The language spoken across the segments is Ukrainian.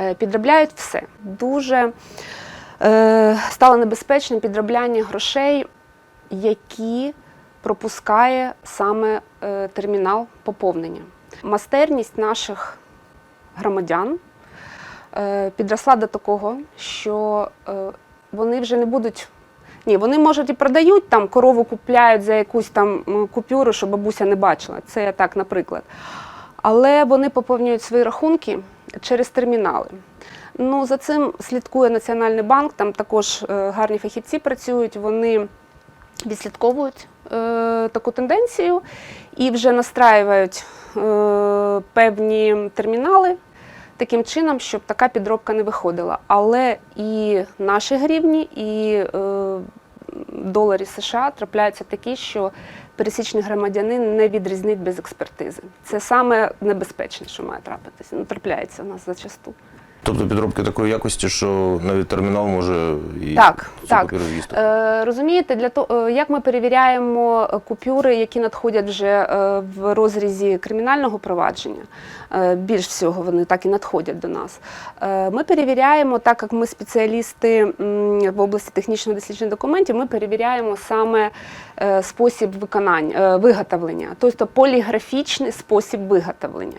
Е, Підробляють все. Дуже е, стало небезпечним підробляння грошей, які пропускає саме е, термінал поповнення. Мастерність наших громадян е, підросла до такого, що е, вони вже не будуть. Ні, вони можуть і продають там корову купляють за якусь там купюру, що бабуся не бачила. Це так, наприклад. Але вони поповнюють свої рахунки через термінали. Ну, за цим слідкує Національний банк, там також е, гарні фахівці працюють, вони відслідковують е, таку тенденцію і вже настраюють е, певні термінали таким чином, щоб така підробка не виходила. Але і наші гривні, і е, доларі США трапляються такі, що пересічний громадянин не відрізнить без експертизи. Це саме небезпечне, що має трапитися. Ну, трапляється у нас зачасту. Тобто підробки такої якості, що навіть термінал може і Так, так. Е, розумієте, для того, як ми перевіряємо е, купюри, які надходять вже е, в розрізі кримінального провадження, е, більш всього вони так і надходять до нас. Е, ми перевіряємо, так як ми спеціалісти в області технічного дослідження документів, ми перевіряємо саме е, спосіб виконання, е, виготовлення, тобто поліграфічний спосіб виготовлення.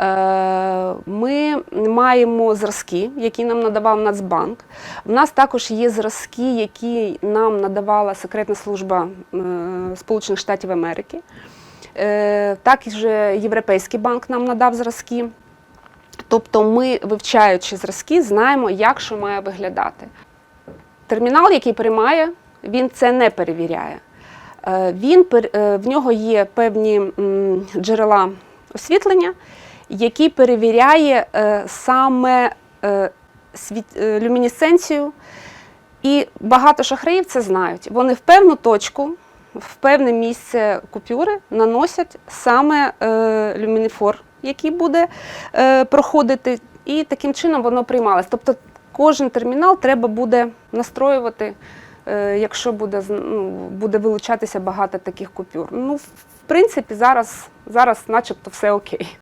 Е, Ми маємо зразки, які нам надавав Нацбанк. У нас також є зразки, які нам надавала секретна служба е, Сполучених Штатів Америки. Е, Також Європейський банк нам надав зразки. Тобто ми, вивчаючи зразки, знаємо, як що має виглядати. Термінал, який приймає, він це не перевіряє. Е, Він, в нього є певні джерела освітлення, які перевіряє е, саме е, е, люмінесценцію. І багато шахраїв це знають. Вони в певну точку, в певне місце купюри наносять саме люмініфор, який буде проходити, і таким чином воно приймалось. Тобто кожен термінал треба буде настроювати, якщо буде, ну, буде вилучатися багато таких купюр. Ну, в принципі, зараз, зараз начебто все окей.